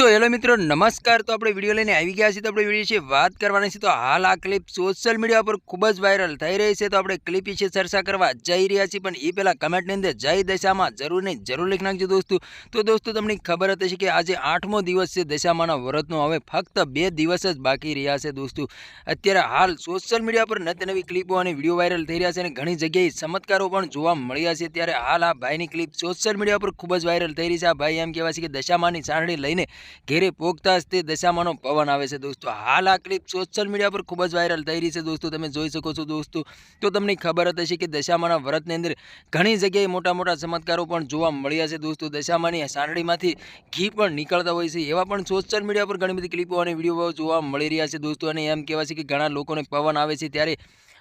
તો હેલો મિત્રો, નમસ્કાર. તો આપણે વીડિયો લઈને આવી ગયા છીએ. તો આપણે વીડિયો છે વાત કરવાની છે. તો હાલ આ ક્લિપ સોશિયલ મીડિયા પર ખૂબ જ વાયરલ થઈ રહી છે. તો આપણે ક્લિપ વિશે ચર્ચા કરવા જઈ રહ્યા છીએ. પણ એ પહેલાં કમેન્ટની અંદર જય દશામાં જરૂર નહીં, જરૂર લખી નાખજો દોસ્તો. તો દોસ્તો, તમને ખબર હતી કે આજે આઠમો દિવસ છે દશામાના વ્રતનો. હવે ફક્ત બે દિવસ જ બાકી રહ્યા છે દોસ્તો. અત્યારે હાલ સોશિયલ મીડિયા પર નત નવી ક્લિપો અને વીડિયો વાયરલ થઈ રહ્યા છે અને ઘણી જગ્યાએ ચમત્કારો પણ જોવા મળ્યા છે. ત્યારે હાલ આ ભાઈની ક્લિપ સોશિયલ મીડિયા પર ખૂબ જ વાયરલ થઈ રહી છે. આ ભાઈ એમ કહેવાય છે કે દશામાની ચારણી લઈને ઘેરે પોગતા જ તે દશામાનો પવન આવે છે દોસ્તો. હાલ આ ક્લિપ સોશિયલ મીડિયા પર ખૂબ જ વાયરલ થઈ રહી છે દોસ્તો. તમે જોઈ શકો છો દોસ્તો. તો તમને ખબર જ હશે કે દશામાના વ્રતની અંદર ઘણી જગ્યાએ મોટા મોટા ચમત્કારો પણ જોવા મળ્યા છે દોસ્તો. દશામાની સાંડળીમાંથી ઘી પણ નીકળતા હોય છે. એવા પણ સોશિયલ મીડિયા પર ઘણી બધી ક્લિપો અને વીડિયો જોવા મળી રહ્યા છે દોસ્તો. અને એમ કહેવાય છે કે ઘણા લોકોને પવન આવે છે ત્યારે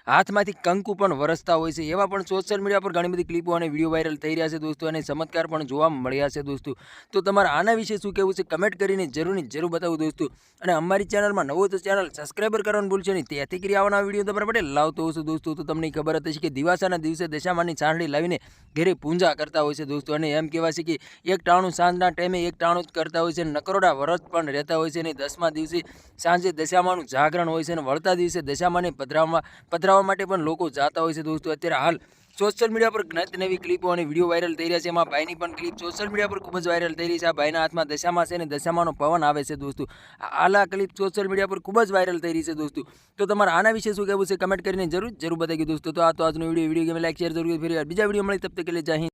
હાથમાંથી કંકુ પણ વરસતા હોય છે. એવા પણ સોશિયલ મીડિયા પર ઘણી બધી ક્લિપો અને વીડિયો વાયરલ થઈ રહ્યા છે દોસ્તો અને ચમત્કાર પણ જોવા મળ્યા છે દોસ્તો. તો તમારે આના વિશે શું કહેવું છે કમેન્ટ કરીને જરૂરની જરૂર બતાવું દોસ્તો. અને અમારી ચેનલમાં નવો તો ચેનલ સબસ્ક્રાઈબર કરવાનું ભૂલશો નહીં. ત્યાંથી કરી આવવાના વીડિયો તમારા માટે લાવતો છું દોસ્તો. તો તમને ખબર હતી કે દિવાસાના દિવસે દશામાની ચાંદડી લાવીને ઘરે પૂંજા કરતા હોય છે દોસ્તો. અને એમ કહેવાય છે કે એક ટાણું સાંજના ટાઈમે એક ટાણું જ કરતા હોય છે. નકરોડા વરસ પણ રહેતા હોય છે. અને દસમા દિવસે સાંજે દશામાનું જાગરણ હોય છે. અને વળતા દિવસે દશામાને પધરાવવા પધરાવવા માટે પણ લોકો જાતા હોય છે દોસ્તો. અત્યારે હાલ સોશિયલ મીડિયા પર નત નવી ક્લિપો અને વીડિયો વાયરલ થઈ રહ્યા છે. એમાં ભાઈની પણ ક્લિપ સોશિયલ મીડિયા પર ખૂબ જ વાયરલ થઈ રહી છે. આ ભાઈના હાથમાં દશામાં છે અને દશામાનો પવન આવે છે દોસ્તો. હાલ આ ક્લિપ સોશિયલ મીડિયા પર ખૂબ જ વાયરલ થઈ રહી છે દોસ્તો. તો તમારે આના વિશે શું કહેવું છે? કમેન્ટ કરીને જરૂર જરૂર બતાવી દોસ્તો. તો આ તો આજનો વીડિયો વીડિયો ગમે લાઈક શેર જરૂર, ફરી બીજા વીડિયો મળી. તબ તક લે, જય